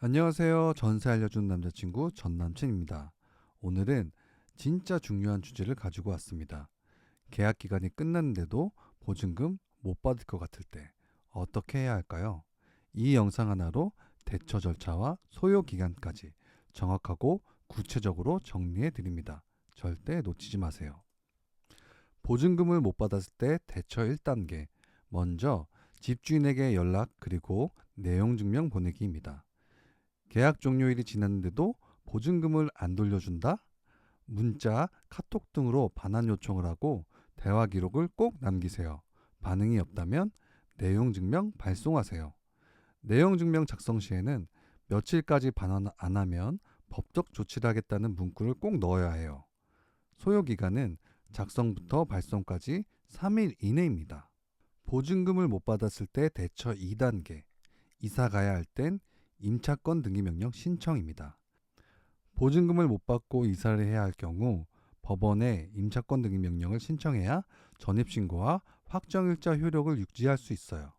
안녕하세요. 전세 알려준 남자친구 전남친입니다. 오늘은 진짜 중요한 주제를 가지고 왔습니다. 계약 기간이 끝났는데도 보증금 못 받을 것 같을 때 어떻게 해야 할까요? 이 영상 하나로 대처 절차와 소요 기간까지 정확하고 구체적으로 정리해 드립니다. 절대 놓치지 마세요. 보증금을 못 받았을 때 대처 1단계. 먼저 집주인에게 연락 그리고 내용 증명 보내기입니다. 계약 종료일이 지났는데도 보증금을 안 돌려준다? 문자, 카톡 등으로 반환 요청을 하고 대화 기록을 꼭 남기세요. 반응이 없다면 내용 증명 발송하세요. 내용 증명 작성 시에는 며칠까지 반환 안 하면 법적 조치를 하겠다는 문구를 꼭 넣어야 해요. 소요 기간은 작성부터 발송까지 3일 이내입니다. 보증금을 못 받았을 때 대처 2단계. 이사 가야 할 땐 임차권 등기 명령 신청입니다. 보증금을 못 받고 이사를 해야 할 경우 법원에 임차권 등기 명령을 신청해야 전입신고와 확정일자 효력을 유지할 수 있어요.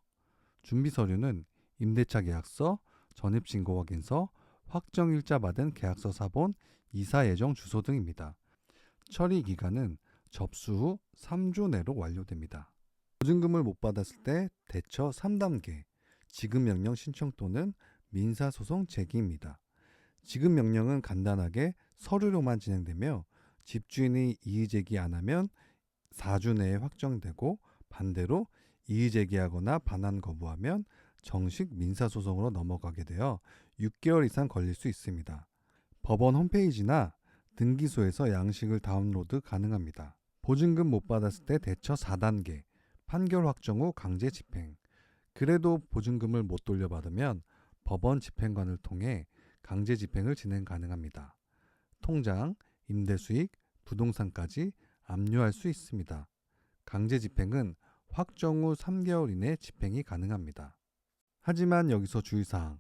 준비 서류는 임대차 계약서, 전입신고 확인서, 확정일자 받은 계약서 사본, 이사 예정 주소 등입니다. 처리 기간은 접수 후 3주 내로 완료됩니다. 보증금을 못 받았을 때 대처 3단계 지급 명령 신청 또는 민사소송 제기입니다. 지급 명령은 간단하게 서류로만 진행되며 집주인이 이의 제기 안 하면 4주 내에 확정되고 반대로 이의 제기하거나 반환 거부하면 정식 민사소송으로 넘어가게 되어 6개월 이상 걸릴 수 있습니다. 법원 홈페이지나 등기소에서 양식을 다운로드 가능합니다. 보증금 못 받았을 때 대처 4단계 판결 확정 후 강제 집행 그래도 보증금을 못 돌려받으면 법원 집행관을 통해 강제 집행을 진행 가능합니다. 통장, 임대 수익, 부동산까지 압류할 수 있습니다. 강제 집행은 확정 후 3개월 이내 집행이 가능합니다. 하지만 여기서 주의사항.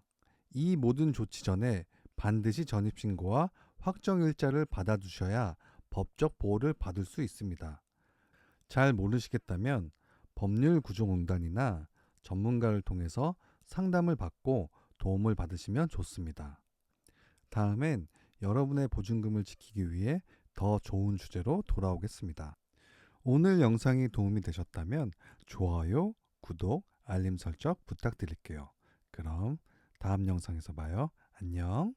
이 모든 조치 전에 반드시 전입신고와 확정 일자를 받아두셔야 법적 보호를 받을 수 있습니다. 잘 모르시겠다면 법률구조공단이나 전문가를 통해서 상담을 받고 도움을 받으시면 좋습니다. 다음엔 여러분의 보증금을 지키기 위해 더 좋은 주제로 돌아오겠습니다. 오늘 영상이 도움이 되셨다면 좋아요, 구독, 알림 설정 부탁드릴게요. 그럼 다음 영상에서 봐요. 안녕.